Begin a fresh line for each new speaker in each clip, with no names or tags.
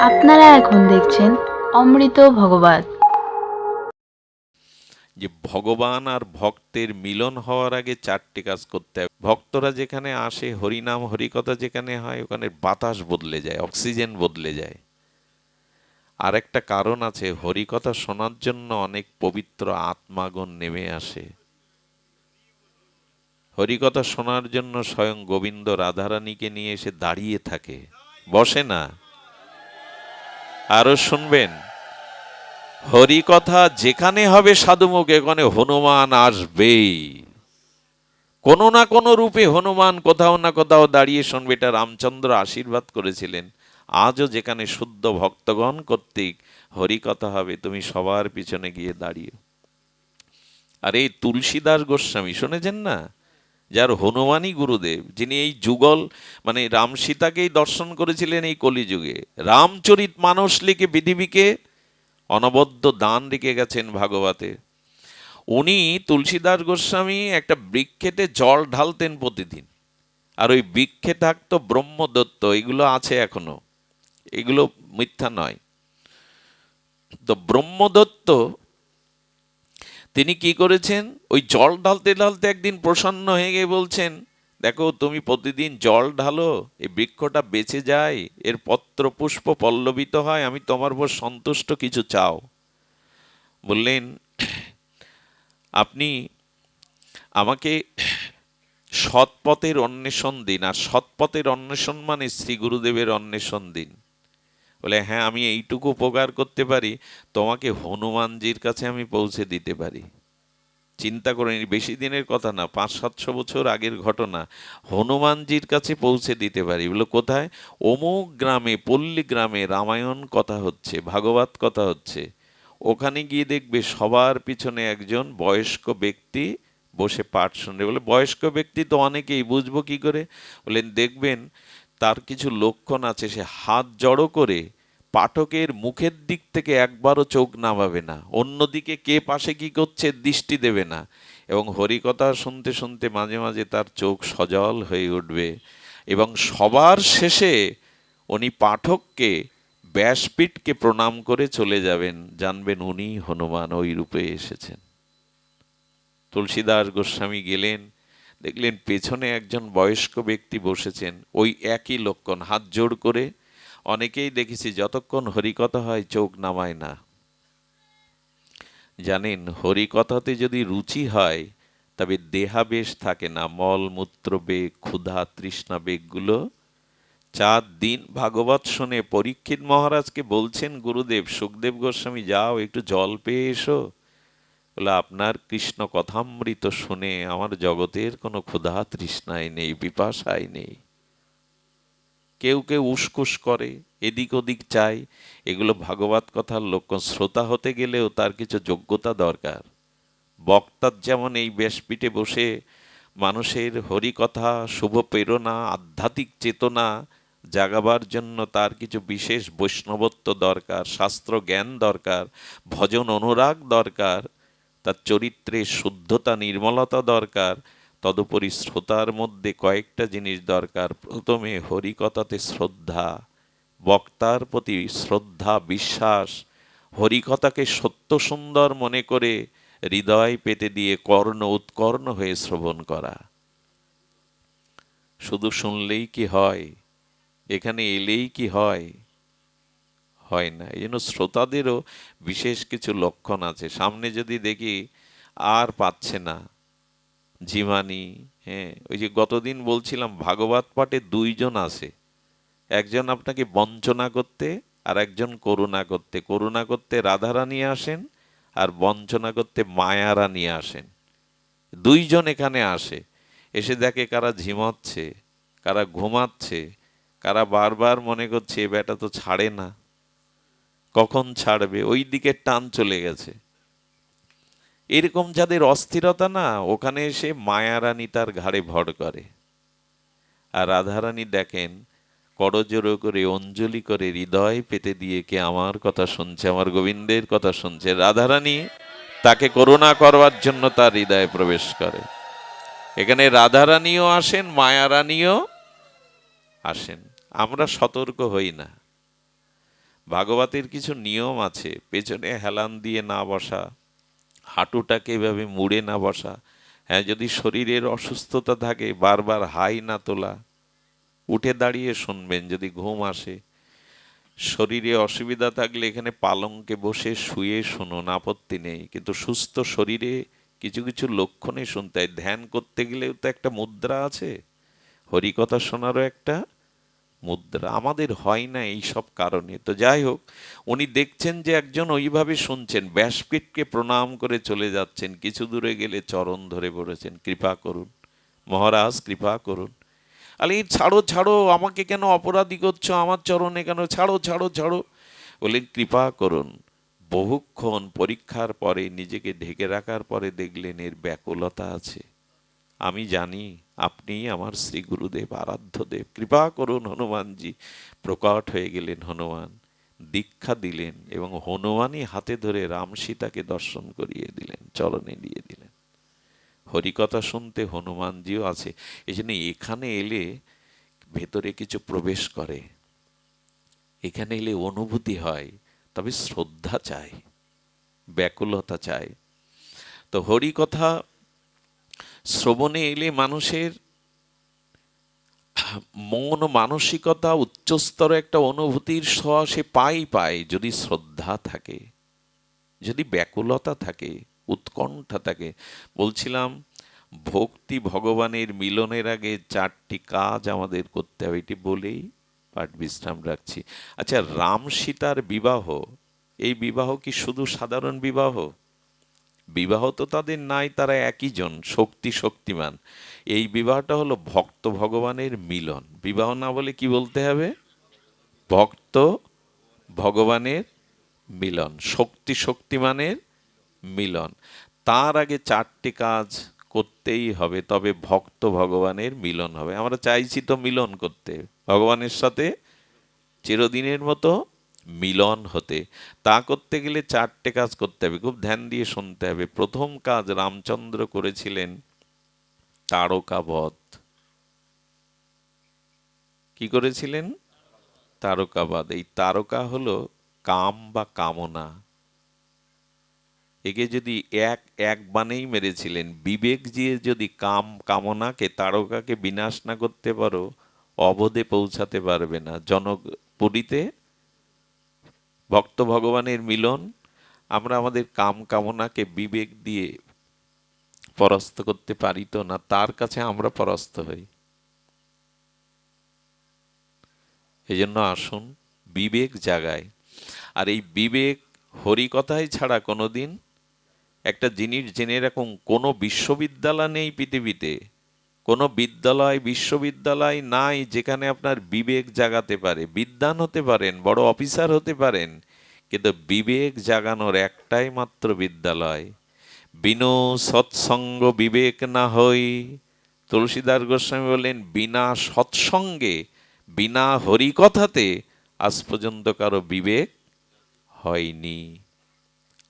আপনারা এখন দেখছেন অমৃত ভগবত।
যে ভগবান আর ভক্তের মিলন হওয়ার আগে চারটি কাজ করতে হবে ভক্তরা যেখানে আসে, হরিনাম, হরিকথা যেখানে হয়, ওখানে বাতাস বদলে যায়, অক্সিজেন বদলে যায়। আর একটা কারণ আছে, হরিকথা শোনার জন্য অনেক পবিত্র আত্মাগণ নেমে আসে। হরিকথা শোনার জন্য স্বয়ং গোবিন্দ রাধারানীকে নিয়ে এসে দাঁড়িয়ে থাকে। বসে না। আরও শুনবেন। হরি কথা যেখানে হবে সাধুমুখে এখানে হনুমান আসবেই। কোনো না কোনো রূপে হনুমান কোথাও না কোথাও দাঁড়িয়ে শুনবে, এটা রামচন্দ্র আশীর্বাদ করেছিলেন। আজও যেখানে শুদ্ধ ভক্তগণ কর্তৃক হরি কথা হবে, তুমি সবার পিছনে গিয়ে দাঁড়িয়ে। আর এই তুলসীদাস গোস্বামী, শুনেছেন না? যার হনুমানই গুরুদেব, যিনি এই যুগল মানে রাম সীতাকেই দর্শন করেছিলেন এই কলিযুগে। রামচরিত মানস লিখে পৃথিবীকে অনবদ্য দান রেখে গেছেন ভাগবতে। উনি তুলসীদাস গোস্বামী একটা বৃক্ষেতে জল ঢালতেন প্রতিদিন। আর ওই বৃক্ষে থাকতো ব্রহ্মদত্ত, এগুলো আছে এখনও। এগুলো মিথ্যা নয়। তো ব্রহ্মদত্ত তিনি কি করেছেন? ওই জল ঢালতে ঢালতে একদিন প্রসন্ন হয়ে গিয়ে বলছেন, দেখো, তুমি প্রতিদিন জল ঢালো, এই বৃক্ষটা বেঁচে যায়, এর পত্র পুষ্প পল্লবিত হয়, আমি তোমার উপর সন্তুষ্ট কিছু চাও। বললেন, আপনি আমাকে সৎপথের অন্বেষণ দিন, আর সৎপথের অন্বেষণ মানে শ্রী গুরুদেবের অন্বেষণ দিন। বলে হ্যাঁ আমি এইটুকু উপকার করতে পারি, তোমাকে হনুমানজির কাছে আমি পৌঁছে দিতে পারি। চিন্তা করে বেশি দিনের কথা না পাঁচ সাতশো বছর আগের ঘটনা, হনুমানজির কাছে পৌঁছে দিতে পারি। বলো, কোথায়? অমুক গ্রামে, পল্লী গ্রামে রামায়ণ কথা হচ্ছে, ভাগবত কথা হচ্ছে। ওখানে গিয়ে দেখবে সবার পিছনে একজন বয়স্ক ব্যক্তি বসে পাঠ শুনবে। বলে, বয়স্ক ব্যক্তি তো অনেকেই, বুঝব কি করে? বলেন দেখবেন তার কিছু লক্ষণ আছে, সে হাত জড়ো করে পাঠকের মুখের দিক থেকে একবারও চোখ নামাবে না। অন্যদিকে কে পাশে কি করছে দৃষ্টি দেবে না। এবং হরিকথা শুনতে শুনতে মাঝে মাঝে তার চোখ সজল হয়ে উঠবে। এবং সবার শেষে উনি পাঠককে, ব্যাসপীঠকে প্রণাম করে চলে যাবেন। জানবেন উনি হনুমান ওই রূপে এসেছেন। তুলসীদাস গোস্বামী গেলেন। দেখলেন পেছনে একজন বয়স্ক ব্যক্তি বসেছেন, ওই একই লক্ষণ, হাত জোড় করে। অনেকেই দেখেছি, যতক্ষণ হরিকথা হয়, চোখ নামায় না। জানেন, হরিকথাতে যদি রুচি হয়, তবে দেহাবেশ থাকে না। মল, মূত্র বেগ, ক্ষুধা, তৃষ্ণা বেগগুলো। চার দিন, ভাগবত শুনে পরীক্ষিত মহারাজকে বলছেন, গুরুদেব, সুখদেব গোস্বামী, যাও, একটু জল পেয়ে এসো। বলে, আপনার কৃষ্ণ কথামৃত শুনে আমার জগতের কোনো ক্ষুধা তৃষ্ণায় নেই পিপাসায় নেই। কেউ কেউ উসকুস করে, এদিক ওদিক চায়। এগুলো ভাগবত কথার লক্ষ্য। শ্রোতা হতে গেলেও তার কিছু যোগ্যতা দরকার। বক্তার যেমন এই ব্যাসপীঠে বসে মানুষের হরিকথা, শুভ প্রেরণা, আধ্যাত্মিক চেতনা জাগাবার জন্য তার কিছু বিশেষ বৈষ্ণবত্ব দরকার শাস্ত্র জ্ঞান দরকার, ভজন অনুরাগ দরকার। তার চরিত্রে শুদ্ধতা, নির্মলতা দরকার, তদুপরি শ্রোতার মধ্যে কয়েকটা জিনিস দরকার। প্রথমে হরিকথাতে শ্রদ্ধা, বক্তার প্রতি শ্রদ্ধা, বিশ্বাস। হরিকথাকে সত্য সুন্দর মনে করে হৃদয় পেতে দিয়ে কর্ণ উৎকর্ণ হয়ে শ্রবণ করা। শুধু শুনলেই কি হয়? এখানে এলেই কি হয়? হয় না। এই জন্য শ্রোতাদেরও বিশেষ কিছু লক্ষণ আছে। সামনে যদি দেখি, আর পাচ্ছে না। ঝিমানি হ্যাঁ ওই যে গতদিন বলছিলাম, ভাগবত পাঠে দুইজন আছে। একজন আপনাকে বঞ্চনা করতে, আর একজন করুণা করতে। করুণা করতে রাধারানী আসেন, আর বঞ্চনা করতে মায়ারা নিয়ে আসেন। দুইজন এখানে আসে। এসে দেখে কারা ঝিমাচ্ছে, কারা ঘুমাচ্ছে, কারা বারবার মনে করছে, এ বেটা তো ছাড়ে না। কখন ছাড়বে? ওই দিকে টান চলে গেছে। এরকম যাদের অস্থিরতা না, ওখানে এসে মায়ারানী তার ঘাড়ে ভর করে। আর রাধারানী দেখেন, করজোড়ো করে, অঞ্জলি করে, হৃদয় পেতে দিয়ে কে আমার কথা শুনছে, আমার গোবিন্দের কথা শুনছে। রাধারানী তাকে করুণা করবার জন্য তার হৃদয়ে প্রবেশ করে। এখানে রাধারানীও আসেন, মায়ারানীও আসেন। আমরা সতর্ক হই না। ভাগবতের কিছু নিয়ম আছে, পেছনে হেলান দিয়ে না বসা, হাঁটুটাকে এভাবে মুড়ে না বসা হ্যাঁ যদি শরীরের অসুস্থতা থাকে, বারবার হাই না তোলা, উঠে দাঁড়িয়ে শুনবেন যদি ঘুম আসে। শরীরে অসুবিধা থাকলে এখানে পালঙ্কে বসে শুয়ে শুনুন, আপত্তি নেই। কিন্তু সুস্থ শরীরে কিছু কিছু লক্ষণে শুনতে হয়। ধ্যান করতে গেলেও তো একটা মুদ্রা আছে। হরিকথা শোনারও একটা মুদ্রা। আমাদের হয় না এই সব কারণে। তো যাই হোক, উনি দেখছেন যে একজন ওইভাবে শুনছেন, ব্যাসপীঠকে প্রণাম করে চলে যাচ্ছেন, কিছু দূরে গেলে চরণ ধরে পড়েছেন কৃপা করুন, মহারাজ, কৃপা করুন। এই ছাড়ো ছাড়ো, আমাকে কেন অপরাধী করছ? আমার চরণে কেন? ছাড়ো ছাড়ো ছাড়ো। বললেন, কৃপা করুন। বহুক্ষণ পরীক্ষার পরে নিজেকে ঢেকে রাখার পরে দেখলেন এর ব্যাকুলতা আছে। আমি জানি আপনি আমার শ্রী গুরুদেব, আরাধ্য দেব, কৃপা করুন হনুমানজি। প্রকট হয়ে গেলেন হনুমান, দীক্ষা দিলেন এবং হনুমানই হাতে ধরে রাম সীতাকে দর্শন করিয়ে দিলেন, চরণে দিয়ে দিলেন। হরিকথা শুনতে হনুমানজিও আছে। এই জন্য এখানে এলে ভেতরে কিছু প্রবেশ করে। এখানে এলে অনুভূতি হয়, তবে শ্রদ্ধা চাই, ব্যাকুলতা চাই। তো হরিকথা শ্রবণে এলে মানুষের মন মানসিকতা উচ্চস্তর একটা অনুভূতির ছোঁয়া সে পাই পায় যদি শ্রদ্ধা থাকে, যদি ব্যাকুলতা থাকে, উৎকণ্ঠা থাকে। বলছিলাম, ভক্তি ভগবানের মিলনের আগে চারটি কাজ আমাদের করতে হবে, এটি বলেই পাঠ বিশ্রাম রাখছি। আচ্ছা রাম সীতার বিবাহ, এই বিবাহ কি শুধু সাধারণ বিবাহ? বিবাহ তো তাদের নাই, তারা একই জন, শক্তি শক্তিমান। এই বিবাহটা হলো ভক্ত ভগবানের মিলন। বিবাহ না বলে কি বলতে হবে? ভক্ত ভগবানের মিলন, শক্তি শক্তিমানের মিলন। তার আগে চারটি কাজ করতেই হবে, তবে ভক্ত ভগবানের মিলন হবে। আমরা চাইছি তো মিলন করতে। ভগবানের সাথে চিরদিনের মতো মিলন হতে, তা করতে গেলে চারটে কাজ করতে হবে, খুব ধ্যান দিয়ে শুনতে হবে। প্রথম কাজ রামচন্দ্র করেছিলেন তারকাবধ। কি করেছিলেন? তারকাবাদ এই তারকা হলো কাম বা কামনা। একে যদি এক এক বানেই মেরেছিলেন, বিবেক দিয়ে যদি কাম, কামনাকে, তারকাকে বিনাশ না করতে পারো, অবধে পৌঁছাতে পারবে না। জনপুরীতে ভক্ত ভগবানের মিলন, আমরা আমাদের কাম কামনাকে বিবেক দিয়ে পরাস্ত করতে পারি তো না, তার কাছে আমরা পরাস্ত হই। এই জন্য আসুন বিবেক জাগায়। আর এই বিবেক হরিকথায় ছাড়া কোনোদিন একটা জিনিস জেনে রাখুন, কোনো বিশ্ববিদ্যালয় নেই পৃথিবীতে কোনো বিদ্যালয়, বিশ্ববিদ্যালয় নাই যেখানে আপনার বিবেক জাগাতে পারে। বিদ্যান হতে পারেন, বড় অফিসার হতে পারেন, কিন্তু বিবেক জাগানোর একটাই মাত্র বিদ্যালয়। বিনো সৎসঙ্গ বিবেক না হই। তুলসীদাস গোস্বামী বললেন, বিনা সৎসঙ্গে, বিনা হরিকথাতে আজ পর্যন্ত কারও বিবেক হয়নি।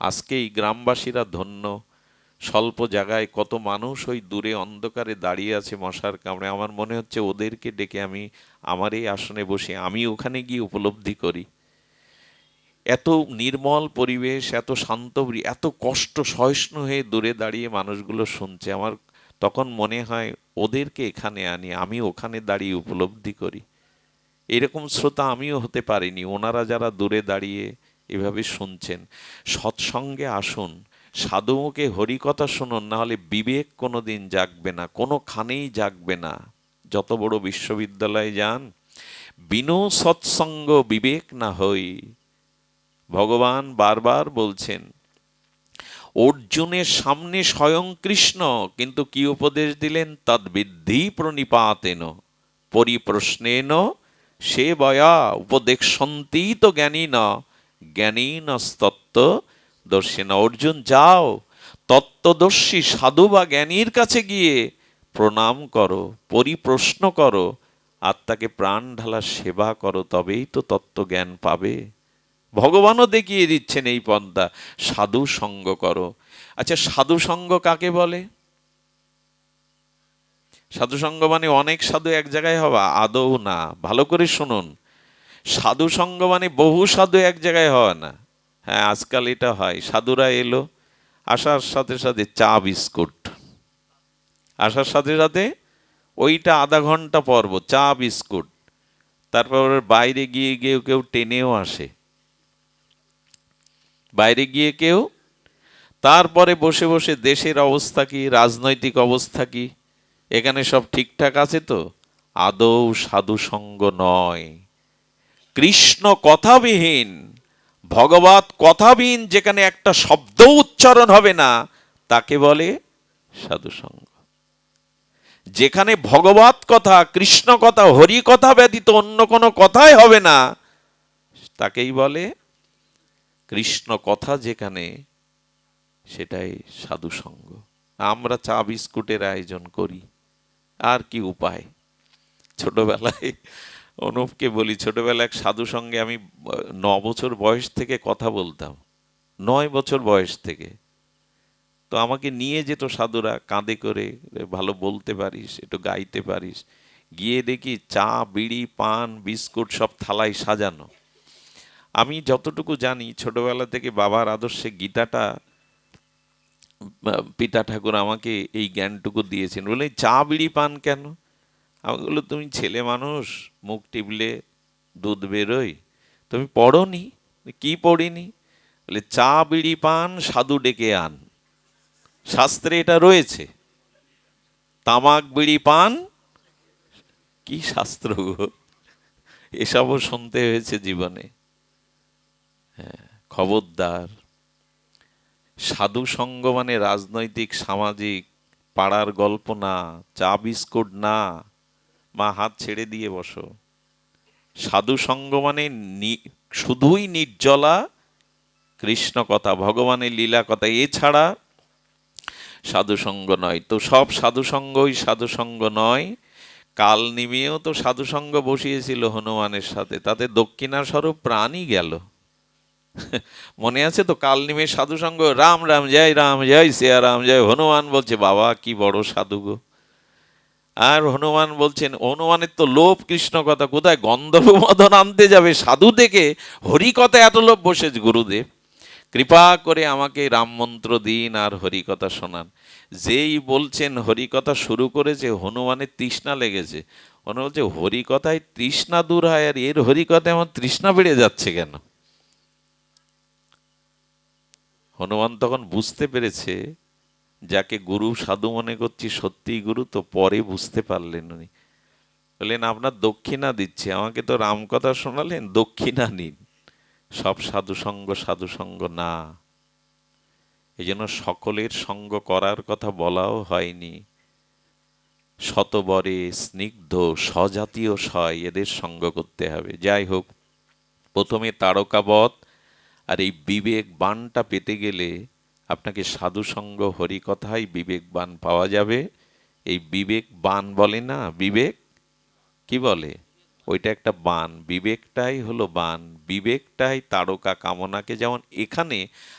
আজকে এই গ্রামবাসীরা ধন্য। স্বল্প জায়গায় কত মানুষ ওই দূরে অন্ধকারে দাঁড়িয়ে আছে মশার কামড়ে? আমার মনে হচ্ছে ওদেরকে ডেকে আমি আমার এই আসনে বসে আমি ওখানে গিয়ে উপলব্ধি করি। এত নির্মল পরিবেশ, এত শান্ত এত কষ্ট সহিষ্ণু হয়ে দূরে দাঁড়িয়ে মানুষগুলো শুনছে। আমার তখন মনে হয় ওদেরকে এখানে আনি, আমি ওখানে দাঁড়িয়ে উপলব্ধি করি। এরকম শ্রোতা আমিও হতে পারিনি। ওনারা যারা দূরে দাঁড়িয়ে এভাবে শুনছেন, সৎসঙ্গে আসুন। সাধুমুখে হরিকথা শুনুন না হলে বিবেক কোনোদিন জাগবে না, কোনোখানেই জাগবে না। যত বড় বিশ্ববিদ্যালয়ে যান, বিনো সৎসঙ্গ বিবেক না হই। ভগবান বারবার বলছেন, অর্জুনের সামনে স্বয়ং কৃষ্ণ, কিন্তু কি উপদেশ দিলেন? তদ্বিদ্ধি প্রণিপাতেন। পরিপ্রশ্নেন, সে বয়া উপদেশন্তি তো জ্ঞানী ন জ্ঞানী নস্তত্ত্ব দর্শিনা অর্জুন, যাও। তত্ত্বদর্শী, সাধু বা জ্ঞানীর কাছে গিয়ে প্রণাম করো, পরিপ্রশ্ন করো। আত্মাকে প্রাণ ঢালা সেবা করো, তবেই তো তত্ত্ব জ্ঞান পাবে। ভগবানও দেখিয়ে দিচ্ছেন এই পন্থা, সাধু সঙ্গ করো। আচ্ছা সাধু সঙ্গ কাকে বলে? সাধু সঙ্গ মানে অনেক সাধু এক জায়গায় হওয়া, আদৌ না। ভালো করে শুনুন। সাধু সঙ্গ মানে বহু সাধু এক জায়গায় হয় না। হ্যাঁ আজকাল এটা হয়। সাধুরা এলো, আসার সাথে সাথে চা, বিস্কুট। আসার সাথে সাথে ওইটা আধা ঘণ্টা পর্ব, চা, বিস্কুট। তারপর বাইরে গিয়ে গিয়ে কেউ টেনেও আসে। বাইরে গিয়ে কেউ, তারপরে বসে বসে দেশের অবস্থা কি, রাজনৈতিক অবস্থা কি, এখানে সব ঠিকঠাক আছে তো? আদৌ সাধু সঙ্গ নয়। কৃষ্ণ কথাবিহীন। ভগবত কথাবিহীন যেখানে একটা শব্দ উচ্চারণ হবে না, তাকে বলে সাধু সঙ্গ যেখানে ভগবত কথা, কৃষ্ণ কথা, হরি কথা ব্যতীত অন্য কোনো কথাই হবে না, তাকেই বলে কৃষ্ণ কথা যেখানে, সেটাই সাধু সঙ্গ আমরা চা বিস্কুটের আয়োজন করি, আর কি উপায়? ছোটবেলায় অনুপকে বলি, ছোটবেলায় এক সাধু সঙ্গে আমি ন বছর বয়স থেকে কথা বলতাম। নয় বছর বয়স থেকে। তো আমাকে নিয়ে যেত সাধুরা কাঁধে করে ভালো বলতে পারিস, একটু গাইতে পারিস। গিয়ে দেখি চা, বিড়ি, পান, বিস্কুট সব থালায় সাজানো। আমি যতটুকু জানি, ছোটবেলা থেকে বাবার আদর্শে গীতাটা পিতা ঠাকুর আমাকে এই জ্ঞানটুকু দিয়েছেন। বলে, চা, বিড়ি, পান কেন? আমি বলল, তুমি ছেলে মানুষ, মুখ টিপলে দুধ বেরোয়। তুমি পড়নি? কি পড়িনি? বলে, চা, বিড়ি, পান, সাধু ডেকে আন। শাস্ত্রে এটা রয়েছে। তামাক, বিড়ি, পান, কি শাস্ত্র এসবও শুনতে হয়েছে জীবনে। হ্যাঁ খবরদার। সাধু সঙ্গ মানে রাজনৈতিক, সামাজিক, পাড়ার গল্প না, চা, বিস্কুট না মা হাত ছেড়ে দিয়ে বসো। সাধু সঙ্গ মানে শুধুই নির্জলা কৃষ্ণ কথা, ভগবানের লীলা কথা। এছাড়া সাধু সঙ্গ নয়। তো সব সাধু সঙ্গই সাধু সঙ্গ নয়। কাল নিমিয়েও তো সাধু সঙ্গ বসিয়েছিল হনুমানের সাথে। তাতে দক্ষিণা স্বরূপ প্রাণই গেল। মনে আছে তো কাল নিমে সাধু সঙ্গ, রাম রাম জয় রাম জয় সিয়া রাম জয়, হনুমান বলছে, বাবা কি বড় সাধু গো। আর হনুমান বলছেন, হনুমানের তো লোভ, কৃষ্ণ কথা কোথায়? গন্ধর্ব মদন আনতে যাবে, সাধু থেকে হরি কথা এত লোভ বসেছে, গুরুদেব। কৃপা করে আমাকে রাম মন্ত্র দিন আর হরি কথা শোনান। যেই বলছেন হরি কথা শুরু করেছে, হনুমানের তৃষ্ণা লেগেছে। মনে বলছে হরি কথায় তৃষ্ণা দূর হয়, আর এর হরি কথায় আমার তৃষ্ণা বেড়ে যাচ্ছে কেন? হনুমান তখন বুঝতে পেরেছে যাকে গুরু সাধু মনে করছি, সত্যিই গুরু, তো পরে বুঝতে পারলেন উনি। বললেন, আপনার দক্ষিণা দিচ্ছে। আমাকে তো রাম কথা শোনালেন, দক্ষিণা নিন। সব সাধু সঙ্গ সাধু সঙ্গ না। এই জন্য সকলের সঙ্গ করার কথা বলাও হয়নি। শতবরে স্নিগ্ধ, স্বজাতীয় সয় এদের সঙ্গ করতে হবে। যাই হোক, প্রথমে তারকাবধ আর এই বিবেক বানটা পেতে গেলে আপনাকে সাধু সঙ্গ হরি কথাই বিবেক বান পাওয়া যাবে। এই বিবেক বান বলে না, বিবেক? কি বলে? ওইটা একটা বান, বিবেকটাই হলো বান, বিবেকটাই তারকা কামনাকে যেমন এখানে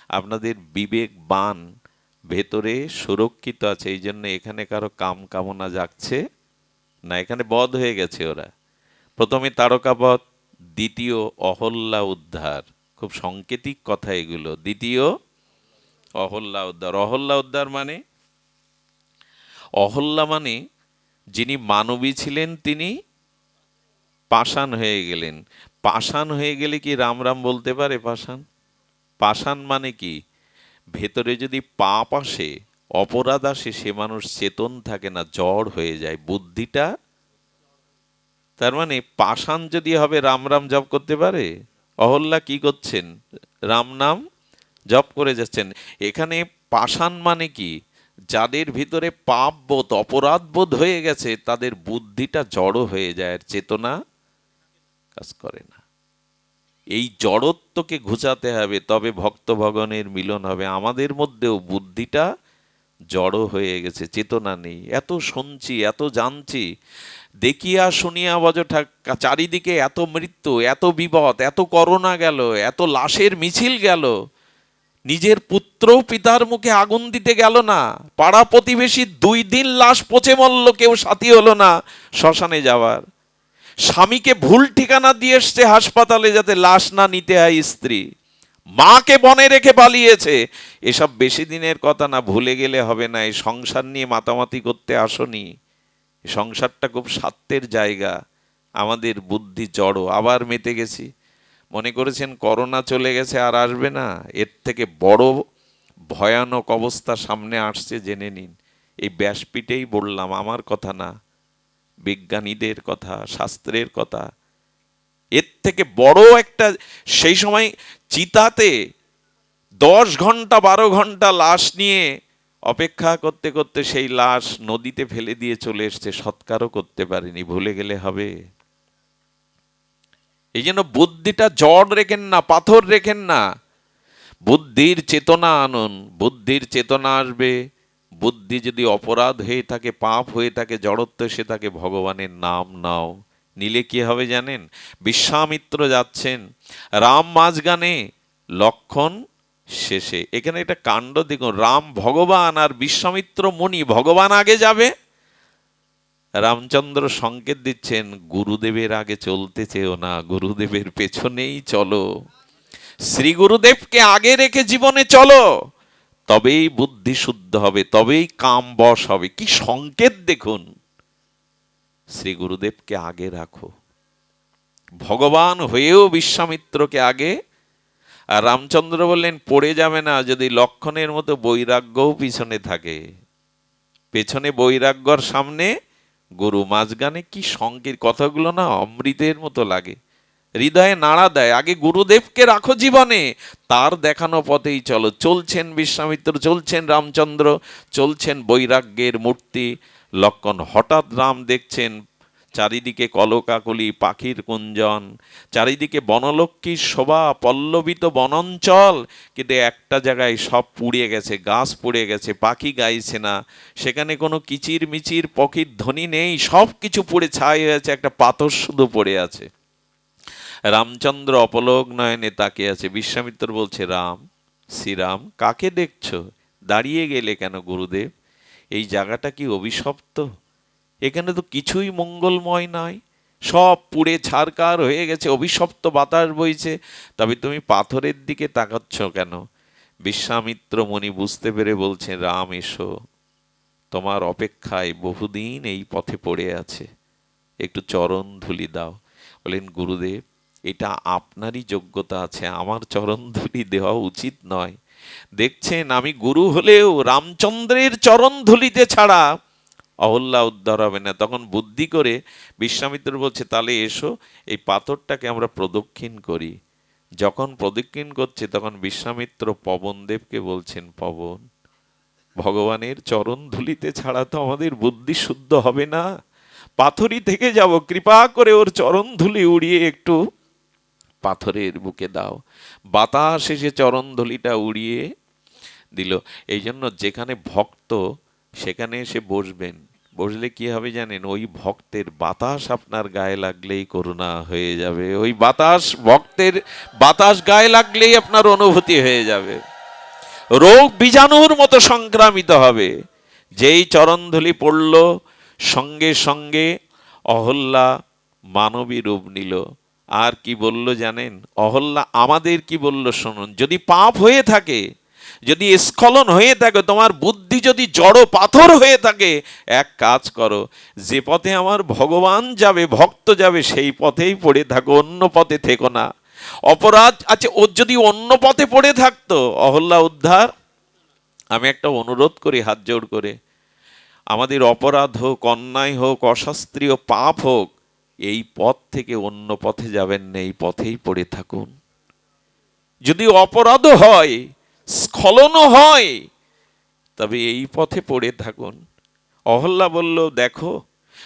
আপনাদের বিবেক বান ভেতরে সুরক্ষিত আছে, এই জন্য এখানে কারও কাম কামনা যাচ্ছে না, এখানে বধ হয়ে গেছে ওরা। প্রথমে তারকাবধ দ্বিতীয় অহল্যা উদ্ধার। খুব সাংকেতিক কথা এগুলো। দ্বিতীয় অহল্যা উদ্ধার। অহল্যা উদ্ধার মানে? অহল্যা মানে যিনি মানবী ছিলেন, তিনি পাষাণ হয়ে গেলেন। পাষাণ হয়ে গেলে কি রাম রাম বলতে পারে পাষাণ? পাষাণ মানে কি? ভেতরে যদি পাপ আসে, অপরাধ আসে, সে মানুষ চেতন থাকে না, জড় হয়ে যায়। বুদ্ধিটা, তার মানে পাষাণ যদি হবে, রাম রাম জপ করতে পারে? অহল্যা কি করছেন? রাম নাম জপ করে যাচ্ছেন। এখানে পাষাণ মানে কি? যাদের ভিতরে পাপ বোধ, অপরাধ বোধ হয়ে গেছে, তাদের বুদ্ধিটা জড়ো হয়ে যায় আর চেতনা কাজ করে না। এই জড়ত্বকে ঘুচাতে হবে, তবে ভক্ত ভগনের মিলন হবে। আমাদের মধ্যেও বুদ্ধিটা জড়ো হয়ে গেছে, চেতনা নেই। এত শুনছি, এত জানছি। দেখিয়া শুনিয়া বজ ঠাক- চারিদিকে এত মৃত্যু, এত বিপদ, এত করোনা গেল, এত লাশের মিছিল গেল নিজের পুত্র পিতার মুখে আগুন দিতে গেল না। পাড়া প্রতিবেশী দুই দিন লাশ পচে মরল, কেউ সাথী হলো না শ্মশানে যাওয়ার। স্বামীকে ভুল ঠিকানা দিয়ে এসছে হাসপাতালে যাতে লাশ না নিতে হয় স্ত্রী। মাকে বনে রেখে পালিয়েছে। এসব বেশি দিনের কথা না, ভুলে গেলে হবে না। এই সংসার নিয়ে মাতামাতি করতে আসনি। সংসারটা খুব স্বার্থের জায়গা। আমাদের বুদ্ধি জড়ো। আবার মেতে গেছি। মনে করেছেন করোনা চলে গেছে আর আসবে না? এর থেকে বড় ভয়ানক অবস্থা সামনে আসছে, জেনে নিন। এই ব্যাসপিঠেই বললাম, আমার কথা না, বিজ্ঞানীদের কথা, শাস্ত্রের কথা। এর থেকে বড় একটা, সেই সময় চিতাতে দশ ঘণ্টা, বারো ঘণ্টা লাশ নিয়ে অপেক্ষা করতে করতে সেই লাশ নদীতে ফেলে দিয়ে চলে এসছে। সৎকারও করতে পারেনি, ভুলে গেলে হবে। এই জন্য বুদ্ধিটা জড় রেখেন না, পাথর রেখেন না। বুদ্ধির চেতনা আনুন, বুদ্ধির চেতনা আসবে। বুদ্ধি যদি অপরাধ হয়ে থাকে, পাপ হয়ে থাকে, জড়ত্ব সে থাকে, ভগবানের নাম নাও। নিলে কি হবে জানেন? বিশ্বামিত্র যাচ্ছেন, রাম মাঝগানে, লক্ষণ শেষে। এখানে একটা কাণ্ড দেখুন, রাম ভগবান আর বিশ্বামিত্র মুনি, ভগবান আগে যাবে রামচন্দ্র সংকেত দিচ্ছেন, গুরুদেবের আগে চলতে চেও না, গুরুদেবের পেছনেই চলো। শ্রী গুরুদেবকে আগে রেখে জীবনে চলো। তবেই বুদ্ধি শুদ্ধ হবে, তবেই কাম বশ হবে। কি সংকেত দেখুন। শ্রী গুরুদেবকে আগে রাখো। ভগবান হয়েও বিশ্বামিত্রকে আগে। আর রামচন্দ্র বললেন, পড়ে যাবে না, যদি লক্ষণের মতো বৈরাগ্যও পিছনে থাকে। পেছনে বৈরাগ্যর সামনে গরু মাঝগানে কি সঙ্গের কথাগুলো না অমৃতের মতো লাগে। হৃদয়ে নাড়া দেয়, আগে গুরুদেবকে রাখো জীবনে। তার দেখানো পথেই চলো। চলছেন বিশ্বামিত্র, চলছেন রামচন্দ্র, চলছেন বৈরাগ্যের মূর্তি। লক্ষণ হঠাৎ রাম দেখছেন চারিদিকে কলকাকলি, পাখির কুঞ্জন, চারিদিকে বনলক্ষ্মীর শোভা, পল্লবিত বনাঞ্চল। কিন্তু একটা জায়গায় সব পুড়ে গেছে, গাছ পুড়ে গেছে, পাখি গাইছে না। সেখানে কোনো কিচির মিচির পক্ষীর ধ্বনি নেই সব কিছু পুড়ে ছাই হয়েছে, একটা পাথর শুধু পড়ে আছে। রামচন্দ্র অপলোক নয়নে তাকিয়ে আছে, বিশ্বামিত্র বলছে, রাম, শ্রীরাম, কাকে দেখছ? দাঁড়িয়ে গেলে কেন, গুরুদেব? এই জায়গাটা কি অভিশপ্ত? এখানে তো কিছুই মঙ্গলময় নয়। সব পুড়ে ছারকার হয়ে গেছে, অভিশপ্ত বাতাস বইছে। তবে তুমি পাথরের দিকে তাকাচ্ছ কেন? বিশ্বামিত্র মণি বুঝতে পেরে বলছে, রাম, এসো। তোমার অপেক্ষায় বহুদিন এই পথে পড়ে আছে। একটু চরণ ধুলি দাও। বলেন, গুরুদেব, এটা আপনারই যোগ্যতা আছে। আমার চরণ ধুলি দেওয়া উচিত নয়। দেখছেন, আমি গুরু হলেও রামচন্দ্রের চরণ ধুলিতে ছাড়া অহল্যা উদ্ধার হবে না। তখন বুদ্ধি করে বিশ্বামিত্র বলছে, তাহলে এসো, এই পাথরটাকে আমরা প্রদক্ষিণ করি। যখন প্রদক্ষিণ করছে, তখন বিশ্বামিত্র পবনদেবকে বলছেন, পবন, ভগবানের চরণ ধুলিতে ছাড়া তো আমাদের বুদ্ধি শুদ্ধ হবে না। পাথরই থেকে যাব, কৃপা করে ওর চরণ ধুলি উড়িয়ে একটু পাথরের বুকে দাও। বাতাস এসে চরণ ধুলিটা উড়িয়ে দিল। এই জন্য যেখানে ভক্ত, সেখানে এসে বসবেন। বসলে কি হবে জানেন? ওই ভক্তের বাতাস আপনার গায়ে লাগলেই করুণা হয়ে যাবে। ওই বাতাস, ভক্তের বাতাস গায়ে লাগলেই আপনার অনুভূতি হয়ে যাবে। রোগ বীজাণুর মতো সংক্রামিত হবে। যেই চরণধুলি পড়ল, সঙ্গে সঙ্গে অহল্যা মানবী রূপ নিল। আর কি বলল জানেন? অহল্যা আমাদের কি বলল শুনুন। যদি পাপ হয়ে থাকে যদি স্খলন হয়ে থাকে, তোমার বুদ্ধি যদি জড় পাথর হয়ে থাকে, এক কাজ করো, যে পথে আমার ভগবান যাবে, ভক্ত যাবে, সেই পথেই পড়ে থাকো, অন্য পথে থেকো না। অপরাধ আচ্ছা ওর যদি অন্য পথে পড়ে থাকতো, অহল্যা উদ্ধার, আমি একটা অনুরোধ করি, হাত জোড় করে। আমাদের অপরাধ হোক, অন্যায় হোক, অশাস্ত্রীয় পাপ হোক, এই পথ থেকে অন্য পথে যাবেন না, এই পথেই পড়ে থাকুন। যদি অপরাধও হয় স্খলনও হয়। তবে এই পথে পড়ে থাকুন। অহল্যা বলল, দেখো,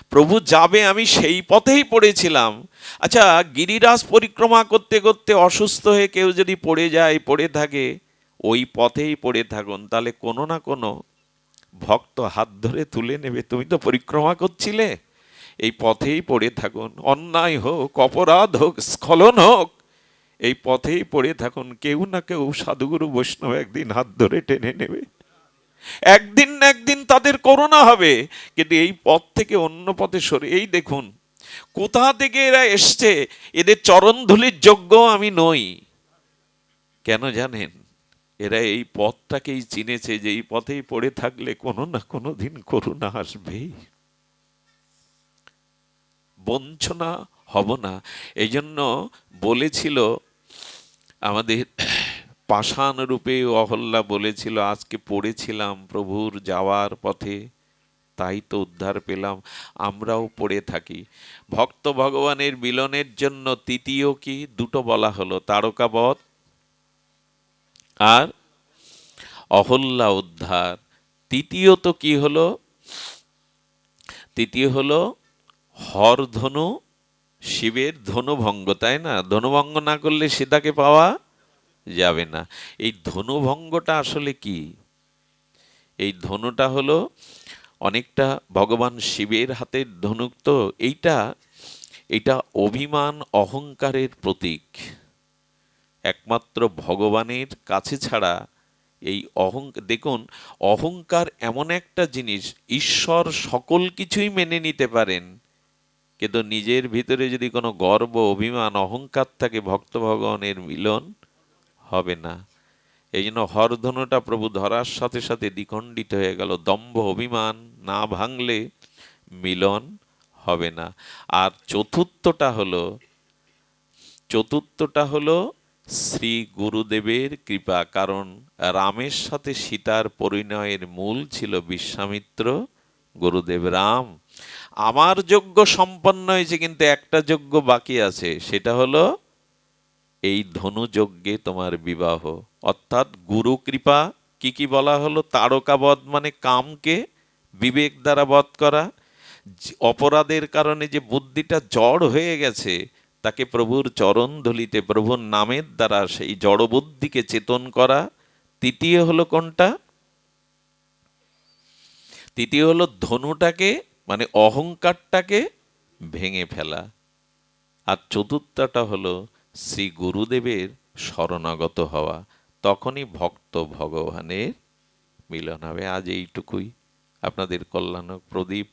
প্রভু যাবে, আমি সেই পথেই পড়েছিলাম। আচ্ছা গিরিরাজ পরিক্রমা করতে করতে অসুস্থ হয়ে কেউ যদি পড়ে যায়, পড়ে থাকে, ওই পথেই পড়ে থাকুন। তাহলে কোনো না কোনো ভক্ত হাত ধরে তুলে নেবে। তুমি তো পরিক্রমা করছিলে। এই পথেই পড়ে থাকুন। অন্যায় হোক, অপরাধ হোক, স্খলন হোক এই পথেই পড়ে থাকুন। কেউ না কেউ সাধুগুরু বৈষ্ণব একদিন হাত ধরে টেনে নেবে। একদিন না একদিন তাদের করোনা হবে। কিন্তু এই পথ থেকে অন্য পথে সরে এই দেখুন, কোথা থেকে এরা এসছে? এদের চরণধুলির যোগ্য আমি নই। কেন জানেন? এরা এই পথটাকেই চিনেছে যে এই পথেই পড়ে থাকলে কোনো না কোনো দিন করুণা আসবেই। বঞ্চনা হব না। এই জন্য বলেছিল আমাদের পাষাণ রূপে অহল্যা বলেছিল, আজকে পড়েছিলাম প্রভুর যাওয়ার পথে, তাই তো উদ্ধার পেলাম, আমরাও পড়ে থাকি। ভক্ত ভগবানের মিলনের জন্য তৃতীয় কি? দুটো বলা হলো, তারকাবধ আর অহল্যা উদ্ধার। তৃতীয়ত কি হলো? তৃতীয় হলো হরধনু শিবের ধনুভঙ্গ, তাই না? ধনুভঙ্গ না করলে সীতাকে পাওয়া যাবে না। এই ধনুভঙ্গটা আসলে কি? এই ধনুটা হলো অনেকটা ভগবান শিবের হাতের ধনুক তো, এইটা এটা অভিমান, অহংকারের প্রতীক। একমাত্র ভগবানের কাছে ছাড়া এই অহং, দেখুন, অহংকার এমন একটা জিনিস, ঈশ্বর সকল কিছুই মেনে নিতে পারেন। কিন্তু নিজের ভিতরে যদি কোনো গর্ব, অভিমান, অহংকার থাকে ভক্ত ভগবানের মিলন হবে না। এই জন্য হরধনুটা প্রভু ধরার সাথে সাথে দ্বিখণ্ডিত হয়ে গেল। দম্ভ অভিমান না ভাঙলে মিলন হবে না। আর চতুর্থটা হলো চতুর্থটা হলো শ্রী গুরুদেবের কৃপা। কারণ রামের সাথে সীতার পরিণয়ের মূল ছিল বিশ্বামিত্র গুরুদেব রাম। আমার যোগ্য সম্পন্ন হয়েছে কিন্তু একটা যোগ্য বাকি আছে, সেটা হলো এই ধনুযজ্ঞে তোমার বিবাহ। অর্থাৎ গুরু কৃপা, কি কি বলা হলো? তারকাবধ মানে কামকে বিবেক দ্বারা বধ করা। অপরাধের কারণে যে বুদ্ধিটা জড় হয়ে গেছে, তাকে প্রভুর চরণ ধলিতে, প্রভুর নামের দ্বারা সেই জড় বুদ্ধিকে চেতন করা। তৃতীয় হলো কোনটা? তৃতীয় হলো ধনুটাকে মানে অহংকারটাকে ভেঙে ফেলা। আর চতুর্থটা হলো শ্রী গুরুদেবের শরণাগত হওয়া। তখনই ভক্ত ভগবানের মিলন হবে। আজ এইটুকুই। আপনাদের কল্যাণক প্রদীপ